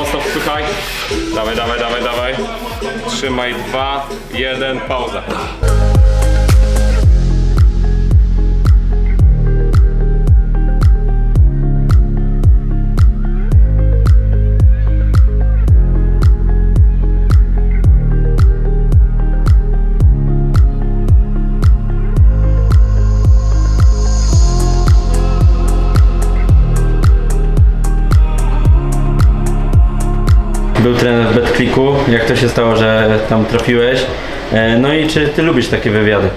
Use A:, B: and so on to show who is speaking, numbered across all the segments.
A: mocno wpychaj. Dawaj, dawaj, dawaj, dawaj. Trzymaj, dwa, jeden, pauza.
B: Był trener w BetClicku. Jak to się stało, że tam trafiłeś? E, No i czy ty lubisz takie wywiady?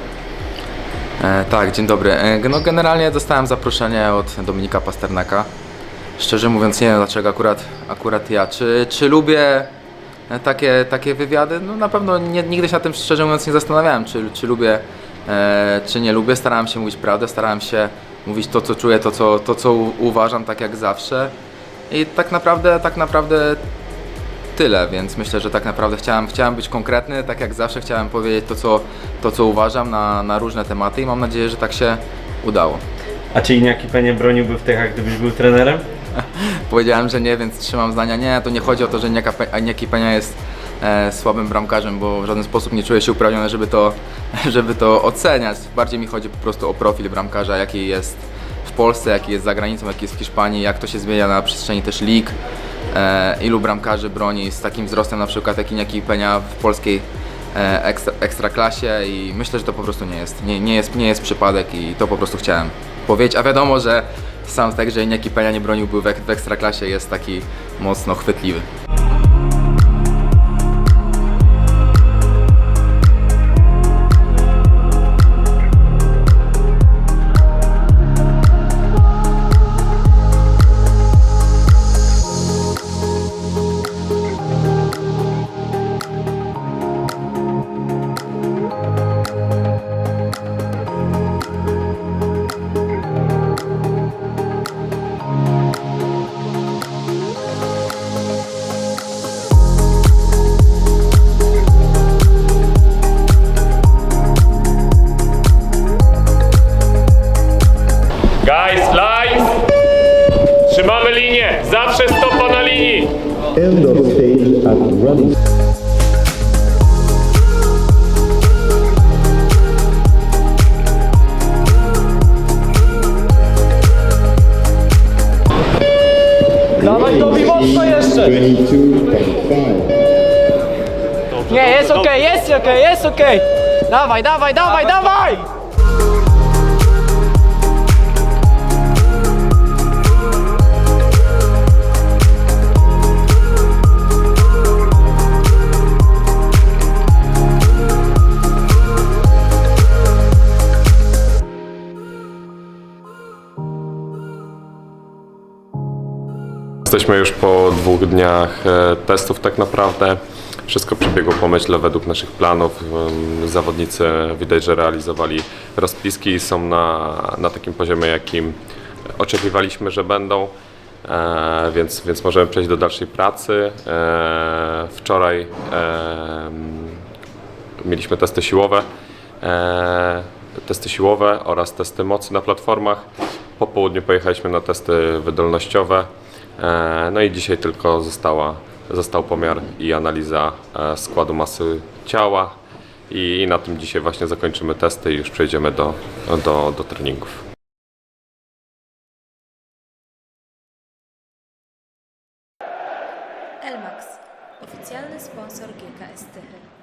C: E, tak, dzień dobry. E, no generalnie dostałem zaproszenie od Dominika Pasternaka. Szczerze mówiąc nie wiem dlaczego akurat, akurat ja. Czy, czy lubię e, takie, takie wywiady? No na pewno nie, nigdy się na tym szczerze mówiąc nie zastanawiałem, czy, czy lubię, e, czy nie lubię. Starałem się mówić prawdę, starałem się mówić to co czuję, to co, to, co uważam, tak jak zawsze. I tak naprawdę, tak naprawdę tyle, więc myślę, że tak naprawdę chciałem, chciałem być konkretny, tak jak zawsze chciałem powiedzieć to, co, to, co uważam na, na różne tematy i mam nadzieję, że tak się udało.
B: A czy Iniaki Penie broniłby w Techach, gdybyś był trenerem?
C: Powiedziałem, że nie, więc trzymam zdania. Nie, to nie chodzi o to, że Niaka Pe- Niaki Penia jest e, słabym bramkarzem, bo w żaden sposób nie czuję się uprawniony, żeby to, żeby to oceniać. Bardziej mi chodzi po prostu o profil bramkarza, jaki jest w Polsce, jaki jest za granicą, jaki jest w Hiszpanii, jak to się zmienia na przestrzeni też lig, ilu bramkarzy broni z takim wzrostem na przykład jak Niaki Penia w polskiej e, ekstra, ekstraklasie i myślę, że to po prostu nie jest, nie, nie jest, nie jest przypadek i to po prostu chciałem powiedzieć, a wiadomo, że sam fakt, że Niaki Penia nie broniłby w, w ekstraklasie jest taki mocno chwytliwy.
A: Linię! Zawsze stopa na linii!
D: end of stage at running.
E: Dawaj Tobi, mocno jeszcze!
D: 22.5.
E: Nie, jest okej, jest okej, jest okej! Dawaj, dawaj, dawaj, dawaj!
A: Jesteśmy już po dwóch dniach e, testów tak naprawdę. Wszystko przebiegło pomyśle według naszych planów. Zawodnicy widać, że realizowali rozpiski i są na, na takim poziomie, jakim oczekiwaliśmy, że będą. E, więc, więc możemy przejść do dalszej pracy. E, wczoraj e, mieliśmy testy siłowe, e, testy siłowe oraz testy mocy na platformach. Po południu pojechaliśmy na testy wydolnościowe. E, no i dzisiaj tylko została, został pomiar i analiza e, składu masy ciała i, na tym dzisiaj właśnie zakończymy testy i już przejdziemy do, do, do treningów. Elmax, oficjalny sponsor GKS Tychy.